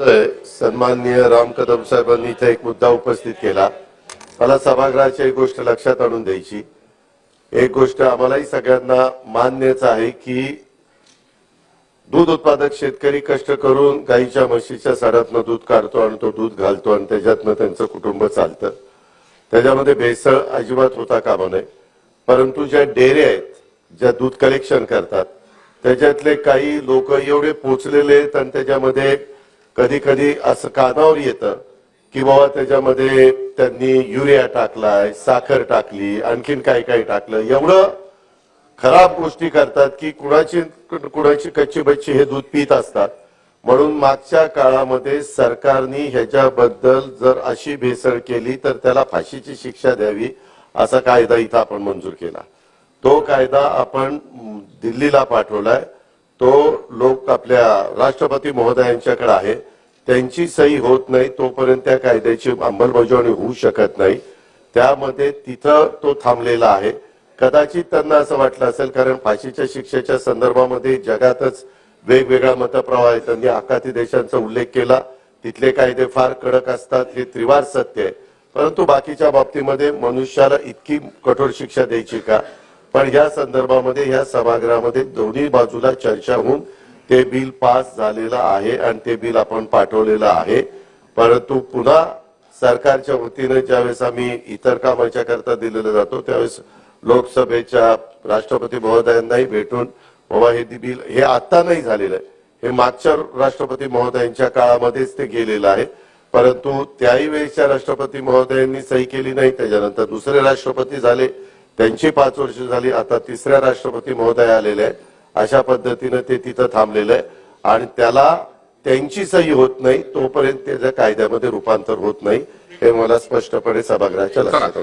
होतोय सन्माननीय राम कदम साहेबांनी इथे एक मुद्दा उपस्थित केला. मला सभागृहाची एक गोष्ट लक्षात आणून द्यायची. एक गोष्ट आम्हालाही सगळ्यांना मान्यच आहे की दूध उत्पादक शेतकरी कष्ट करून गाईच्या म्हशीच्या साडातनं दूध काढतो आणि तो दूध घालतो आणि त्याच्यातनं त्यांचं कुटुंब चालतं. त्याच्यामध्ये भेसळ अजिबात होता कामा नये. परंतु ज्या डेअऱ्या आहेत ज्या दूध कलेक्शन करतात त्याच्यातले काही लोक एवढे पोचलेले आहेत आणि त्याच्यामध्ये कधी कधी असं कानावर येतं की बाबा त्याच्यामध्ये त्यांनी युरिया टाकलाय साखर टाकली आणखीन काही काही टाकलं. एवढं खराब गोष्टी करतात की कुणाची कुणाची कच्ची बच्ची हे दूध पित असतात. म्हणून मागच्या काळामध्ये सरकारने ह्याच्याबद्दल जर अशी भेसळ केली तर त्याला फाशीची शिक्षा द्यावी असा कायदा इथं आपण मंजूर केला. तो कायदा आपण दिल्लीला पाठवलाय. तो लोक आपल्या राष्ट्रपती महोदयांच्याकडे आहे. त्यांची सही होत नाही तोपर्यंत त्या कायद्याची अंमलबजावणी होऊ शकत नाही. त्यामध्ये तिथं तो थांबलेला आहे. कदाचित त्यांना असं वाटलं असेल कारण फाशीच्या शिक्षेच्या संदर्भामध्ये जगातच वेगवेगळा मतप्रवाह आहे त्यांनी आखाती देशांचा उल्लेख केला. तिथले कायदे फार कडक असतात हे त्रिवार सत्य आहे. परंतु बाकीच्या बाबतीमध्ये मनुष्याला इतकी कठोर शिक्षा द्यायची का? पण या संदर्भामध्ये या सभागृहामध्ये दोन्ही बाजूला चर्चा होऊन ते बिल पास झालेलं आहे आणि ते बिल आपण पाठवलेलं आहे. परंतु पुन्हा सरकारच्या वतीने ज्यावेळेस आम्ही इतर कामाच्या करता दिलेला जातो त्यावेळेस लोकसभेच्या राष्ट्रपती महोदयांनाही भेटून बाबा हे बिल हे आता नाही झालेलं आहे. हे मागच्या राष्ट्रपती महोदयांच्या काळामध्येच ते गेलेलं आहे. परंतु त्याही वेळेच्या राष्ट्रपती महोदयांनी सही केली नाही त्याच्यानंतर दुसरे राष्ट्रपती झाले. त्यांची पाच वर्ष झाली आता तिसऱ्या राष्ट्रपती महोदय आलेले आहेत. अशा पद्धतीनं ते तिथं थांबलेलं आहे आणि त्याला त्यांची सही होत नाही तोपर्यंत त्याच्या कायद्यामध्ये रूपांतर होत नाही हे मला स्पष्टपणे सभागृहाच्या लक्षात